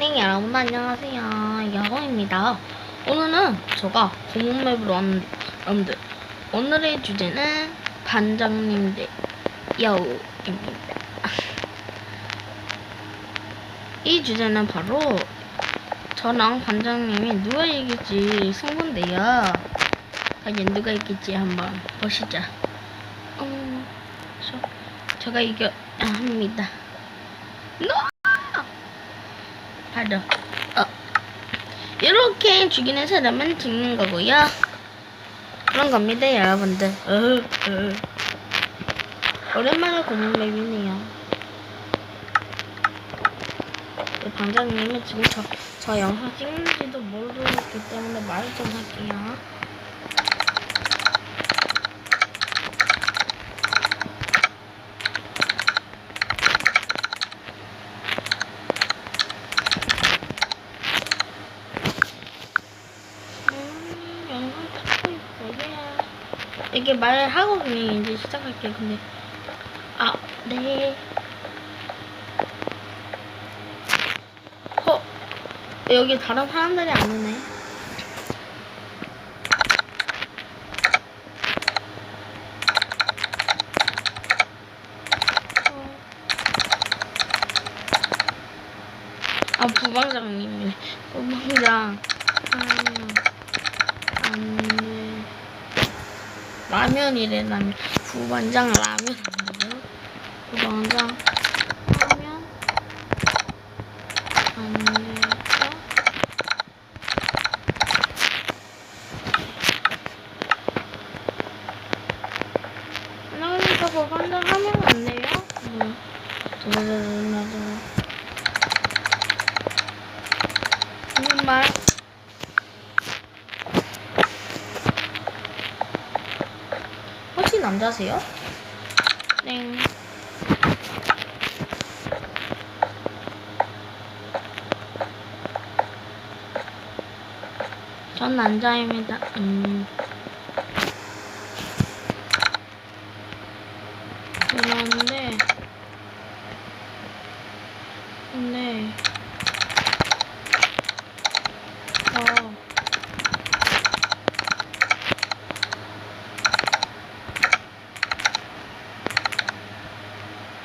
네, 여러분 안녕하세요. 야광입니다. 오늘은 제가 공문맵으로 왔는데, 여러분들, 오늘의 주제는 반장님 대 여우입니다. 이 주제는 바로 저랑 반장님이 누가 이길지 승부인데요. 과연 누가 이길지 한번 보시죠. 음, 저, 제가 이겨야 합니다. No! 바로 어. 이렇게 죽이는 사람은 죽는 거고요. 그런 겁니다, 여러분들. 어, 어. 오랜만에 고문 맵이네요. 네, 방장님은 지금 저, 저 영상 찍는지도 모르기 때문에 말좀 할게요. 음, 영상 찍고 있어요. 이게 말하고 그냥 이제 시작할게요. 근데 아, 네. 어, 여기 다른 사람들이 안 오네. 어. 아, 부방장님이네. 부방장. 아유, 안 돼. 라면이래, 라면. 부반장 라면 아니에요? 부반장 라면 안 되죠? 그러니까 부반장 하면 안 돼요? 응. 무슨 말? 혹시 남 자세요? 네. 전 남자입니다. 음. 그런데, 근데,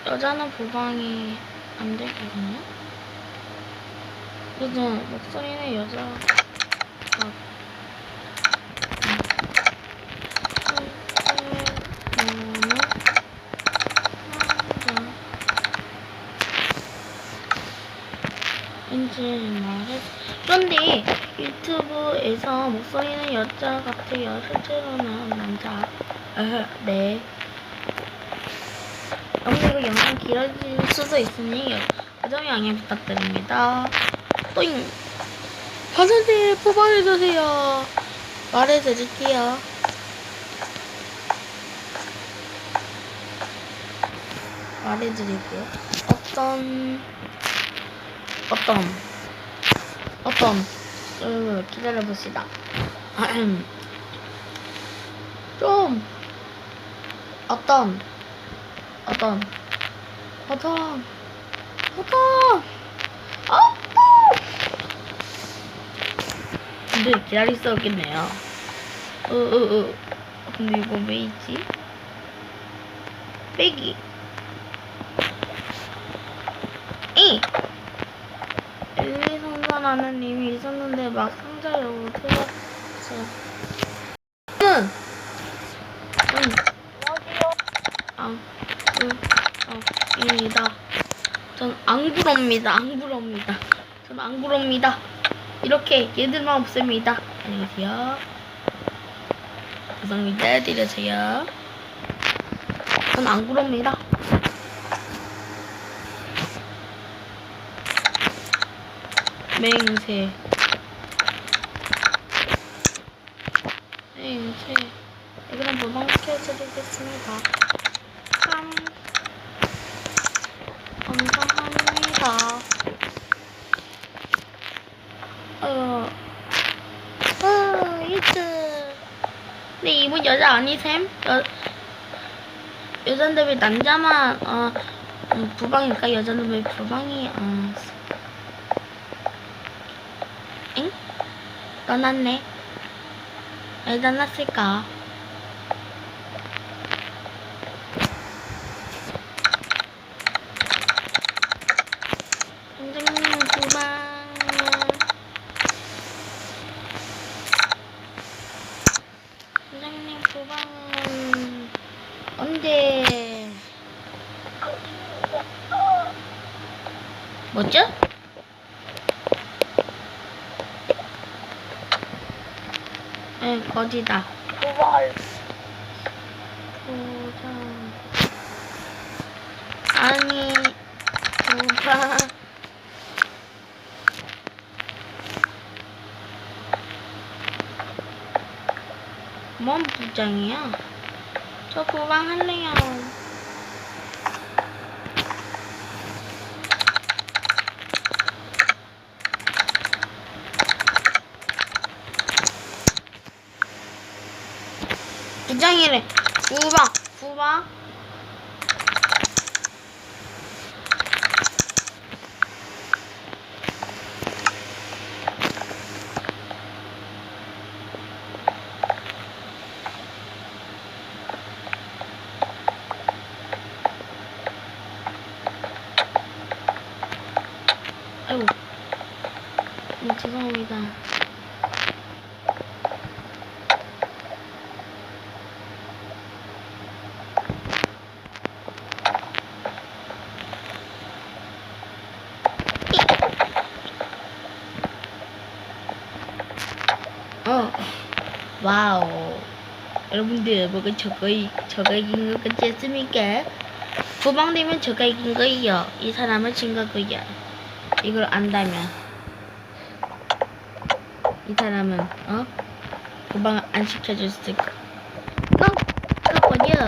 어, 여자는 보방이 안 되거든요. 요즘 목소리는 여자. 아. 왠지 말해. 그런데 유튜브에서 목소리는 여자 같아요. 실제로는 남자. 아, 네. 길어질 수도 있으니 고정 양해 부탁드립니다. 또잉 화장실 포방해주세요. 말해드릴게요. 말해드릴게요. 어떤 어떤 어떤 음, 기다려봅시다. 좀 어떤 어떤 어떤 어떤 어떤 근데 기다릴 수 없겠네요. 어어어. 근데 이거 왜 있지? 빼기. 이! 일리 상자라는 이미 있었는데 막 상자로 틀었어요 응. 응. 아, 응, 어, 입니다. 전 앙부럽니다. 앙부럽니다. 전 앙부럽니다. 이렇게 얘들만 없습니다. 안녕히 계세요. 감사합니다. 드려세요. 전 앙부럽니다. 맹세. 맹세. 이거는 모방시켜드리겠습니다. 그, 근데 이분 여자 아니셈? 여, 여잔데 왜 남자만, 어, 부방일까? 여자는 왜 부방이, 어. 엥? 떠났네. 왜 떠났을까? 뭐죠? 응, 거지다. 두발 도전. 아니, 도전. 뭔 부장이야? 저 부방 할래요. 부장이래. 부방, 부방. 아이고. 음, 죄송합니다. 어. 와우. 여러분들, 뭐가 저거, 이- 저가 이긴 것 같지 않습니까? 부방되면 저가 이긴 거예요. 이 사람은 진 거고요. 이걸 안다면. 이 사람은, 어? 부방 안 시켜줬을 거. 너, 그거 버려.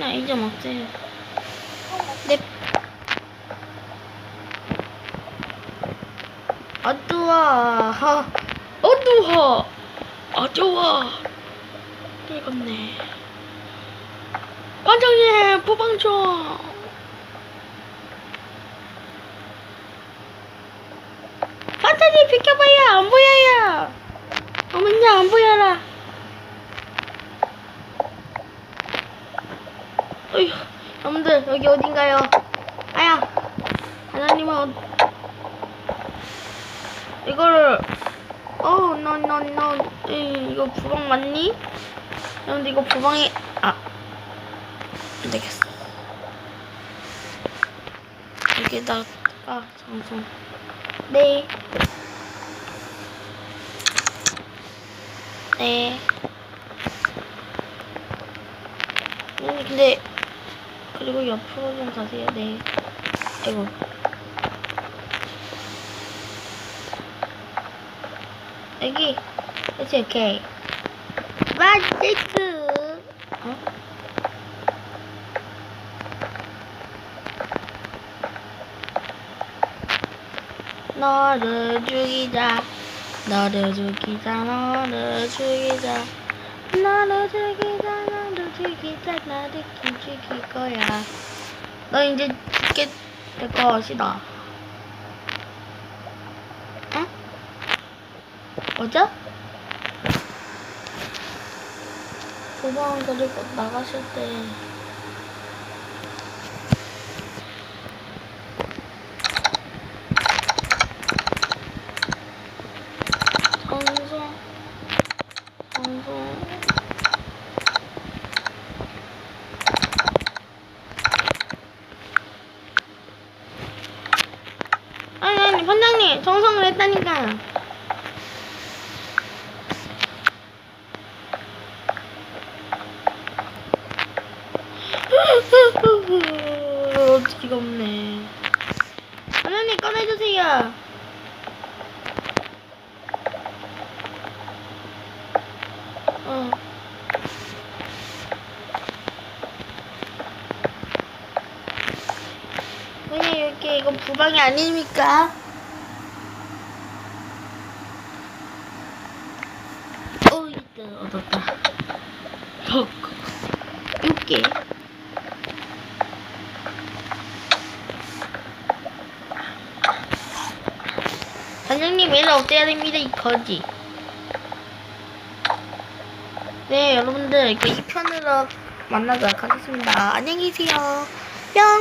나 이제 먹세요. 네. 어두워. 어두워. 어두워. 읽었네. 반장님, 보방 좀. 반장님, 비켜봐요. 안 보여요. 어머니, 안 보여라. 어휴, 여러분들, 여기 어딘가요? 아야, 하나님은, 어... 이거를, 어, no, no, 이거 부방 맞니? 여러분들, 이거 부방이, 아, 안 되겠어. 여기다가, 방송. 네. 네. 음, 근데, 그리고 옆으로 좀 가세요. 네. 아이고. 여기. 그치, 오케이. 마스크. 어? 너를 죽이자. 너를 죽이자. 너를 죽이자. 너를 죽이자. 너를 죽이자. 나를 죽일 거야. 너 이제 죽게 될 것이다. 뭐죠? 도망 그리고 나가실 때. 방송. 방송. 아니 아니 반장님 정성을 했다니까 어지가 없네 반장님 꺼내주세요 어 그냥 이렇게 이거 부방이 아닙니까? 어, 있다, 얻었다. 헉. 6개. 일을 없애야 됩니다 이 거지 네 여러분들 그 2편으로 만나도록 하겠습니다. 안녕히 계세요. 뿅